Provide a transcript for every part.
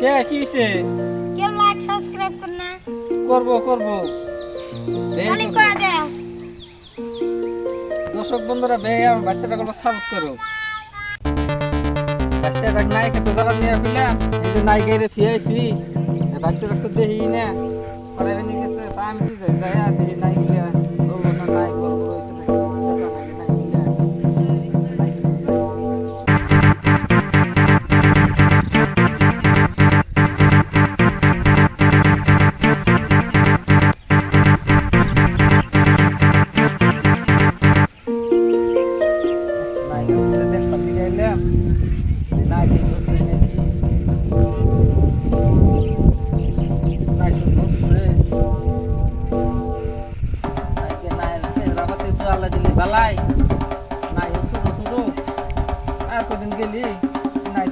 কে কি হইছে? কেউ লাইক সাবস্ক্রাইব কর না। করব করব। খালি করব। করে দে। দর্শক বন্ধুরা বে আমার বাচ্চাটা গল্প সাপোর্ট করো। বাচ্চাটা নাই খেতে যাবার নিয়ে ফেলাম এই যে নাই গাইরে থিয়ে আইছি। বাচ্চাটা তো দেখি না। পরে এনে গেছে তা আমি কি যাই যাই আর নাই বালাই নাই শুরু শুরু আর কদিন গেলি নাই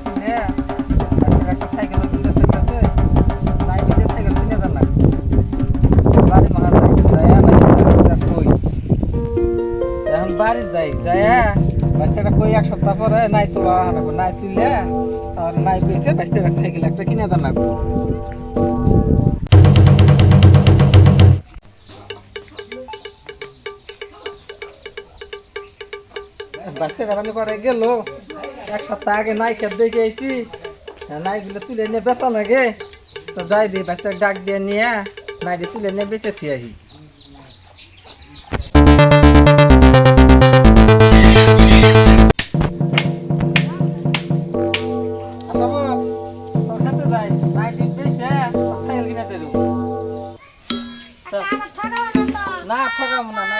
আজকে একটা সাইকেল কিনতে শিখতেছে নাই দিছে সাইকেল কিনে না বাড়ি মহা সাইকেল যায়। বাড়ি যাই যাইয়া এক সপ্তাহ নাই নাই নাই গেল। এক সপ্তাহ আগে নাই খেত দেখে আইসি নাইগুলো তুলে নিয়ে বেচা লাগে। তো যাই দিই ডাক দিয়ে নিয়ে নাইটি তুলে নিয়ে বেঁচেছি আহি। আমার ঠকাবো না তো না ঠকাবো না নাই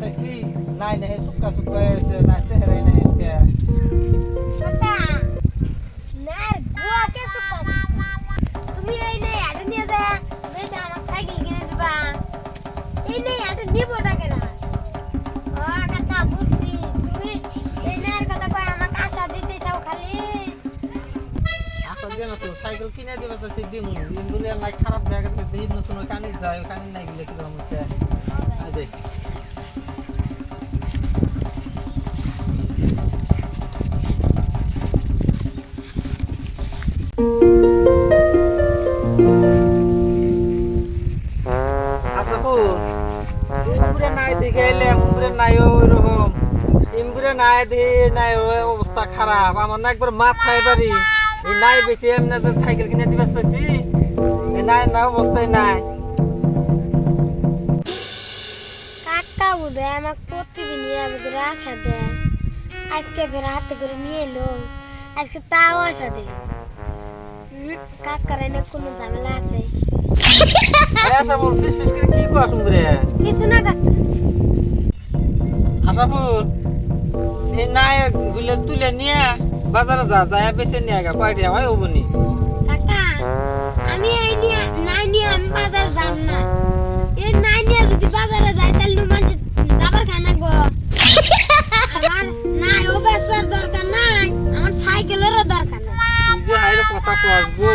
চাইছি নাই না হে সুক্কা সুক্কা হয়েছে নাই চেহারাই নাই আজকে কাকা নার গুয়া কে সুক্কা সুক্কা তুমি এই নে আড়ে নিয়ে যা বেশ সাইকেল কিনে দিবা নে না না চাইছি দিম ইন্দুলিয়া নাই খারাপ জায়গা থেকে দিন নতুন কানি যায় কানি নাই গেলে হচ্ছে আই দেখ ইমবুরে দিকে এলে ইমবুরে নাই ওইরকম নাই অবস্থা খারাপ। আমার না একবার মাথায় বাড়ি। এই নাই বেশি, এমনি যে সাইকেল কিনে দিবে চাইছি নাই না অবস্থায় নাই। কাকা বুধ, আমাকে প্রতিদিনই আমাদের আশা দেয়। আজকে ফের হাতে করে নিয়ে এলো। আজকে তাও আশা দিল কাকার এনে কোনো ঝামেলা আছে? আশাফুল ফিস ফিস করে কি করা সুন্দরে কিছু না আশাফুল এই নাই গুলো তুলে নিয়ে বাজারে যা যায় বেছে নিয়ে গা কয়টা হয় ওবনি কাকা আমি এই নিয়ে নাই নিয়ে আমি বাজারে যাব না। এই নাই নিয়ে যদি বাজারে যাই তাহলে মানুষ দাবার খানা গো। আমার নাই ও বেসবার দরকার নাই। আমার সাইকেলেরও দরকার নাই। যে হাইরে কথা কস গে।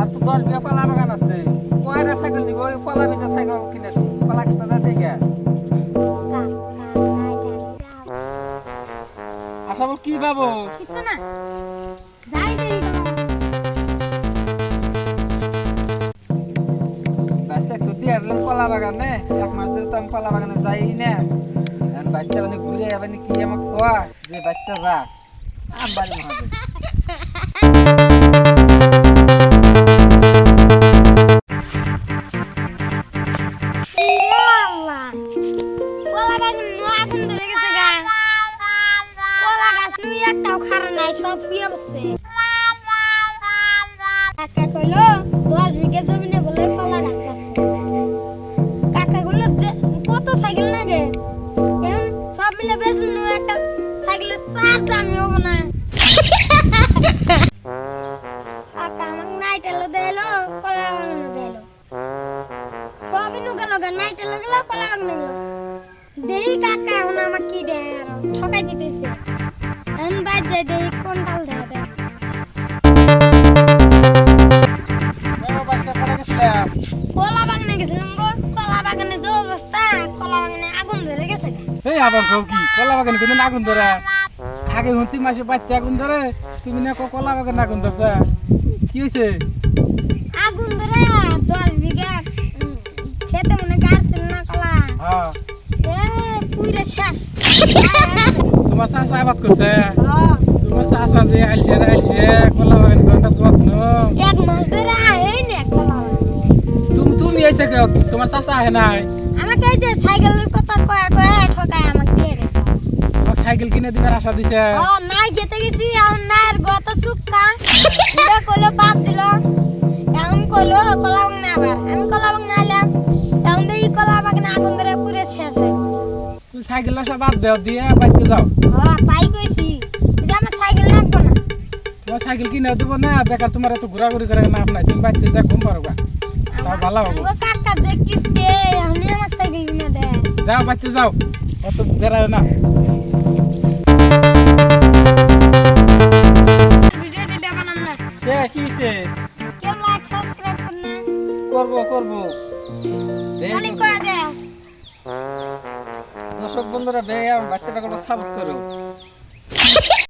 আর তো দশ বিঘা কলা বাগান আছে। কয়টা সাইকেল নিব ওই কলা বেচে সাইকেল কিনে দেবো। কলা কিনতে যা দেখে। আসাবো কি পাবো কিছু না। যাই দেরি ব্যস্ত একটু দিয়ে আসলাম কলা বাগানে। এক মাস ধরে তো আমি কলা বাগানে যাই না। এখন বাচ্চা মানে ঘুরে আবার কি আমাকে কোয়া? যে বাচ্চা যা আম বাড়ি মহাজন একটাও খারা নাই, সব পুয়ে বসছে কাকা কইলো, দশ বিঘে জমিনে বলে কলা গাছ কাটছে। কাকা গুলো কত সাইকেল লাগে এখন সব মিলে বেশ নো একটা সাইকেলের চার দামি হব না। কাকা আমাকে নাইটেলো দেলো কলা বাগানো দেলো সবই নুকে লগা নাইটে লাগল কলা গেল দেহি কাকা, এখন আমাকে কি দেয়? আর ঠকাই দিতেছে। কোন ডাল দেয় কলা বাগানে গেছিলাম গো। কলা বাগানে যে অবস্থা কলা বাগানে আগুন ধরে গেছে। এই আবার কি? কলা বাগান কোনদিন আগুন ধরে? আগে শুনছি মাসে বাচ্চা আগুন ধরে তুমি না কলা বাগান আগুন ধরছে। কি হয়েছে আগুন ধরে দশ বিঘা খেতে মনে গাছ না কলা। হ্যাঁ। এ পুইরে শেষ তোমার চাষা আবাদ করছে? হ্যাঁ, তোমার চাষা যে আলছে আলছে কলা বাগান ঘণ্টা যত্ন এক মাস ধরে আহেই না কলা তুমি তুমি এসে তোমার চাষা আহে নাই আমাকে এই যে সাইকেলের কথা কয়া কয়া ঠকায় আমাকে দিয়ে সাইকেল কিনে দিবার আশা দিছে। ও নাই খেতে গেছি এখন নায়ের গত সুক্কা উড়ে কইলো বাদ দিল? এখন কইলো কলা বাগানে আবার আমি কলা বাগানে আলাম এখন দেখি কলা বাগানে আগুন ধরে পুরে শেষ হয়ে গেছে। তুমি সাইকেল আসা বাদ দেও দিয়ে বাইকে যাও। ও তাই কইছি সাইকেল কিনে দেবো না বেকার তোমার এত ঘোরাঘুরি করে না নাই তুমি বাইতে যা ঘুম পারো গা। তাও ভালো হব। আমগো কাকা যে কিপটে এখনই আমার সাইকেল কিনে দেয়। যাও বাইতে যাও। অত বেড়ায় না। ভিডিওটি দেখালাম না কে কি হইছে? কেউ লাইক সাবস্ক্রাইব করে না। করব করব। খালি কয়া দর্শক বন্ধুরা বে আমার বাচ্চাটা কোনো সাপোর্ট করো।